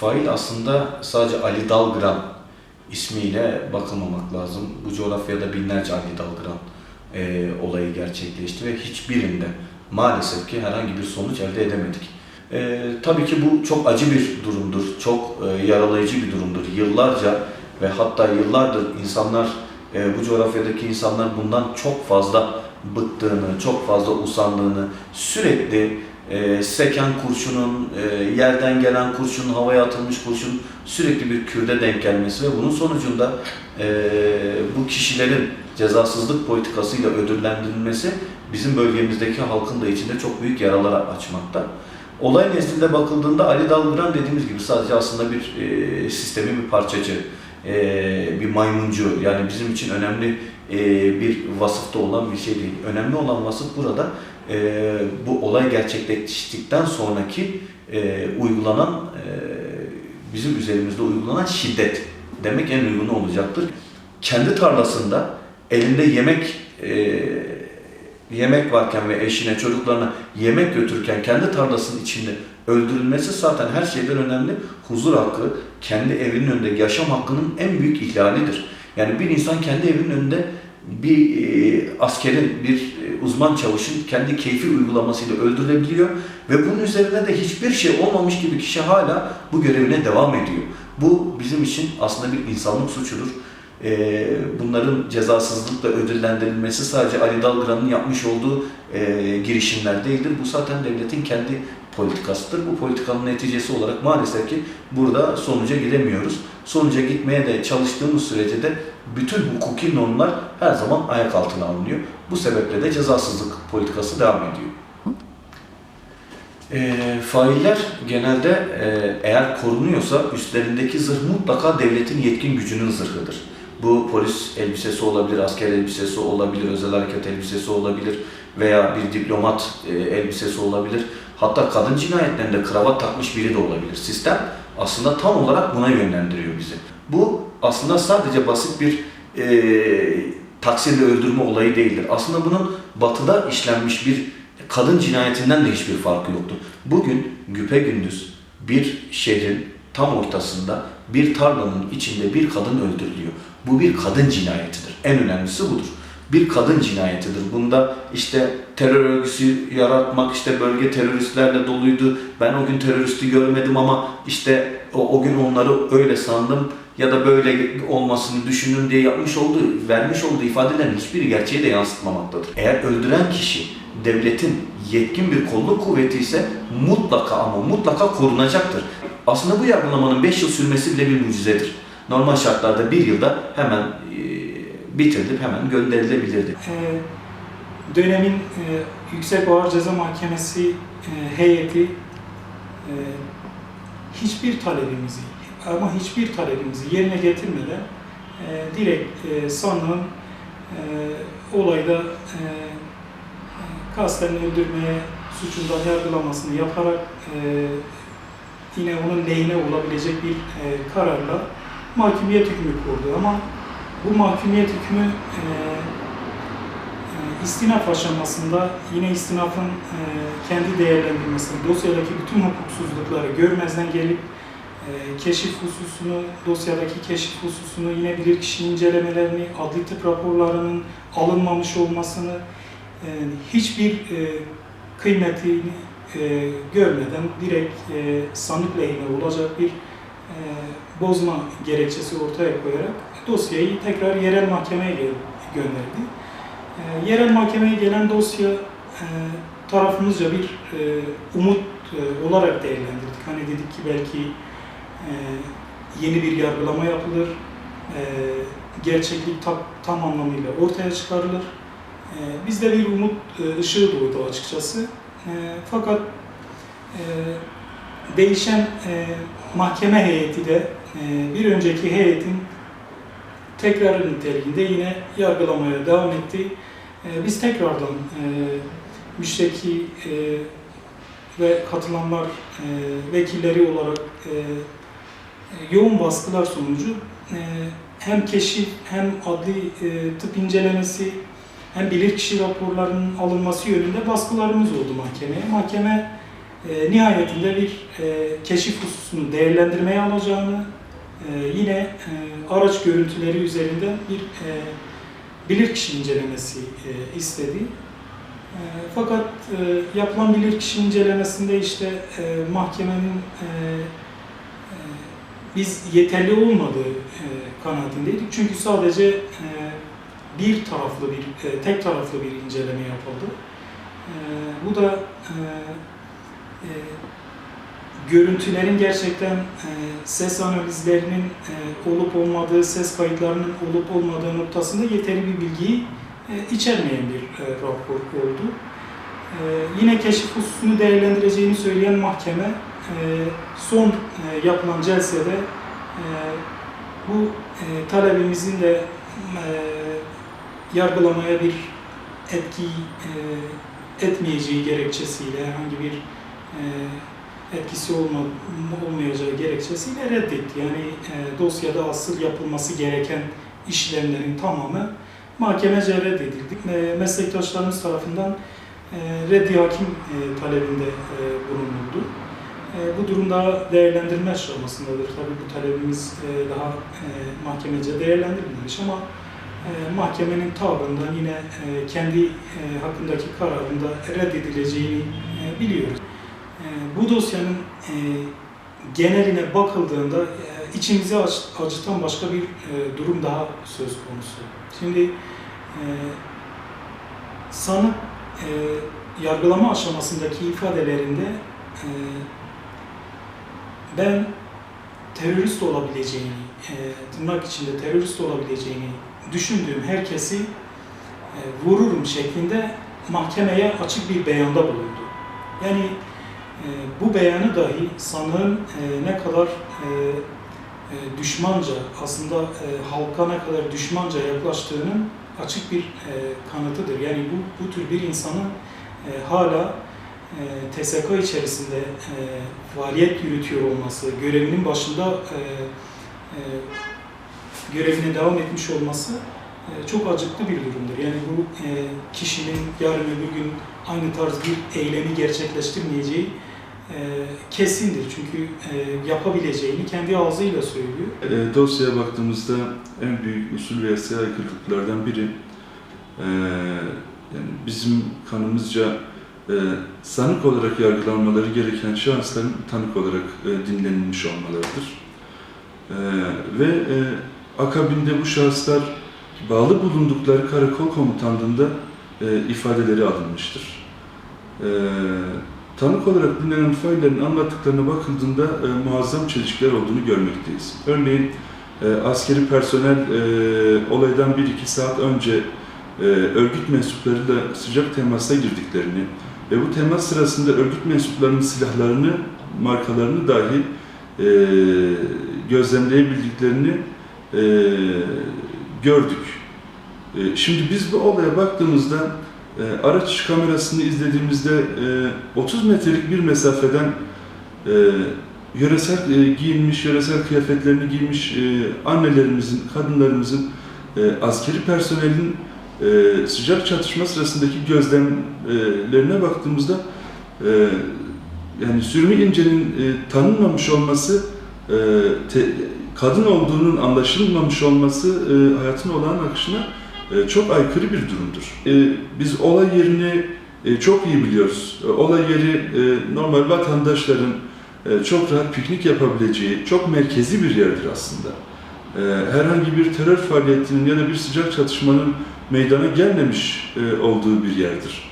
fail aslında sadece Ali Dalgıran ismiyle bakılmamak lazım. Bu coğrafyada binlerce Ali Dalgıran e, olayı gerçekleşti ve hiçbirinde maalesef ki herhangi bir sonuç elde edemedik. E, tabii ki bu çok acı bir durumdur, çok e, yaralayıcı bir durumdur. Yıllarca ve hatta yıllardır insanlar, e, bu coğrafyadaki insanlar bundan çok fazla bıktığını, çok fazla usandığını, sürekli e, seken kurşunun, e, yerden gelen kurşun, havaya atılmış kurşun sürekli bir kürde denk gelmesi ve bunun sonucunda e, bu kişilerin cezasızlık politikasıyla ödüllendirilmesi bizim bölgemizdeki halkın da içinde çok büyük yaralar açmakta. Olay nezdinde bakıldığında Ali Dalgıran dediğimiz gibi sadece aslında bir e, sistemin bir parçacı, e, bir maymuncu yani bizim için önemli e, bir vasıfta olan bir şey değil. Önemli olan vasıf burada e, bu olay gerçekleştikten sonraki e, uygulanan e, bizim üzerimizde uygulanan şiddet demek en uygunu olacaktır. Kendi tarlasında elinde yemek e, yemek varken ve eşine, çocuklarına yemek götürürken kendi tarlasının içinde öldürülmesi zaten her şeyden önemli. Huzur hakkı, kendi evinin önünde yaşam hakkının en büyük ihlalidir. Yani bir insan kendi evinin önünde bir e, askerin, bir e, uzman çavuşun kendi keyfi uygulamasıyla öldürülebiliyor ve bunun üzerine de hiçbir şey olmamış gibi kişi hala bu görevine devam ediyor. Bu bizim için aslında bir insanlık suçudur. E, bunların cezasızlıkla ödüllendirilmesi sadece Ali Dalgıran'ın yapmış olduğu e, girişimler değildir. Bu zaten devletin kendi politikasıdır. Bu politikanın neticesi olarak maalesef ki burada sonuca gidemiyoruz. Sonuca gitmeye de çalıştığımız sürece de bütün hukuki normlar her zaman ayak altına alınıyor. Bu sebeple de cezasızlık politikası devam ediyor. E, failler genelde e, eğer korunuyorsa üstlerindeki zırh mutlaka devletin yetkin gücünün zırhıdır. Bu polis elbisesi olabilir, asker elbisesi olabilir, özel harekat elbisesi olabilir veya bir diplomat e, elbisesi olabilir. Hatta kadın cinayetlerinde kravat takmış biri de olabilir. Sistem aslında tam olarak buna yönlendiriyor bizi. Bu aslında sadece basit bir e, taksirle öldürme olayı değildir. Aslında bunun batıda işlenmiş bir kadın cinayetinden de hiçbir farkı yoktu. Bugün güpe gündüz bir şehrin tam ortasında bir tarlanın içinde bir kadın öldürülüyor. Bu bir kadın cinayetidir. En önemlisi budur. Bir kadın cinayetidir. Bunda işte terör örgüsü yaratmak, işte bölge teröristlerle doluydu. Ben o gün teröristi görmedim ama işte o, o gün onları öyle sandım ya da böyle olmasını düşündüm diye yapmış olduğu, vermiş olduğu ifadelerin hiçbiri gerçeği de yansıtmamaktadır. Eğer öldüren kişi devletin yetkin bir kolluk kuvveti ise mutlaka ama mutlaka korunacaktır. Aslında bu yargılamanın 5 yıl sürmesi bile bir mucizedir. Normal şartlarda bir yılda hemen e, bitirilip hemen gönderilebilirdi. Ee, dönemin e, Yüksek Ağır Ceza Mahkemesi e, heyeti e, hiçbir talebimizi ama hiçbir talebimizi yerine getirmeden e, direkt e, sanığın e, olayda e, kasten öldürmeye suçundan yargılamasını yaparak e, yine onun lehine olabilecek bir e, kararla mahkumiyet hükmü kurdu. Ama bu mahkumiyet hükmü e, e, istinaf aşamasında yine istinafın e, kendi değerlendirmesini, dosyadaki bütün hukuksuzlukları görmezden gelip e, keşif hususunu, dosyadaki keşif hususunu, yine bilirkişi incelemelerini, adli tıp raporlarının alınmamış olmasını, e, hiçbir e, kıymetini e, görmeden direkt e, sanık lehine olacak bir bozma gerekçesi ortaya koyarak dosyayı tekrar yerel mahkemeye gönderdi. E, yerel mahkemeye gelen dosya e, tarafımızca bir e, umut e, olarak değerlendirdik. Hani dedik ki belki e, yeni bir yargılama yapılır, e, gerçeklik tam, tam anlamıyla ortaya çıkarılır. E, bizde bir umut e, ışığı doğdu açıkçası. E, fakat e, değişen e, mahkeme heyeti de e, bir önceki heyetin tekrar niteliğinde yine yargılamaya devam etti. E, biz tekrardan e, müşteki e, ve katılanlar e, vekilleri olarak e, yoğun baskılar sonucu e, hem keşif hem adli e, tıp incelemesi hem bilirkişi raporlarının alınması yönünde baskılarımız oldu mahkemeye. Mahkeme e, nihayetinde bir e, keşif hususunu değerlendirmeye alacağını, e, yine e, araç görüntüleri üzerinden bir e, bilirkişi incelemesi e, istedi. E, fakat e, yapılan bilirkişi incelemesinde işte e, mahkemenin e, e, biz yeterli olmadığı e, kanaatindeydik. Çünkü sadece e, bir taraflı bir, e, tek taraflı bir inceleme yapıldı. E, bu da e, e, görüntülerin gerçekten e, ses analizlerinin e, olup olmadığı, ses kayıtlarının olup olmadığı noktasında yeterli bir bilgiyi e, içermeyen bir e, rapor oldu. E, yine keşif hususunu değerlendireceğini söyleyen mahkeme e, son e, yapılan celsede e, bu e, talebimizin de e, yargılamaya bir etki e, etmeyeceği gerekçesiyle herhangi bir etkisi olma, olmayacağı gerekçesiyle reddetti. Yani e, dosyada asıl yapılması gereken işlemlerin tamamı mahkemece reddedildi. E, meslektaşlarımız tarafından e, reddi hakim e, talebinde e, bulunuldu. E, bu durumda değerlendirme aşamasındadır. Tabii bu talebimiz e, daha e, mahkemece değerlendirilmemiş ama e, mahkemenin tavrından yine e, kendi e, hakkındaki kararında reddedileceğini e, biliyoruz. E, bu dosyanın e, geneline bakıldığında e, içimizi acı- acıtan başka bir e, durum daha söz konusu. Şimdi sanık yargılama aşamasındaki ifadelerinde ben terörist olabileceğini, tırnak içinde terörist olabileceğini düşündüğüm herkesi vururum şeklinde mahkemeye açık bir beyanda bulundu. Yani bu beyanı dahi sanığın e, ne kadar e, e, düşmanca, aslında halka ne kadar düşmanca yaklaştığının açık bir kanıtıdır. Yani bu, bu tür bir insanın hala TSK içerisinde faaliyet yürütüyor olması, görevinin başında görevine devam etmiş olması çok acıklı bir durumdur. Yani bu e, kişinin yarın öbür gün aynı tarz bir eylemi gerçekleştirmeyeceği e, kesindir. Çünkü e, yapabileceğini kendi ağzıyla söylüyor. E, dosyaya baktığımızda en büyük usul ve yasaya aykırılıklardan biri e, yani bizim kanımızca e, sanık olarak yargılanmaları gereken şahısların tanık olarak e, dinlenilmiş olmalarıdır. E, ve e, akabinde bu şahıslar bağlı bulundukları karakol komutanlığında e, ifadeleri alınmıştır. E, tanık olarak dinlenen faillerin anlattıklarına bakıldığında e, muazzam çelişkiler olduğunu görmekteyiz. Örneğin e, askeri personel e, olaydan 1-2 saat önce e, örgüt mensuplarıyla sıcak temasa girdiklerini ve bu temas sırasında örgüt mensuplarının silahlarını, markalarını dahi e, gözlemleyebildiklerini e, gördük. E, şimdi biz bu olaya baktığımızda e, araç kamerasını izlediğimizde e, 30 metrelik bir mesafeden e, yöresel e, giyinmiş, yöresel kıyafetlerini giymiş e, annelerimizin, kadınlarımızın, e, askeri personelin e, sıcak çatışma sırasındaki gözlemlerine baktığımızda e, yani Sürmi İnce'nin e, tanınmamış olması, e, kadın olduğunun anlaşılmamış olması e, hayatın olağan akışına e, çok aykırı bir durumdur. E, biz olay yerini e, çok iyi biliyoruz. E, olay yeri e, normal vatandaşların e, çok rahat piknik yapabileceği, çok merkezi bir yerdir aslında. E, herhangi bir terör faaliyetinin ya da bir sıcak çatışmanın meydana gelmemiş e, olduğu bir yerdir.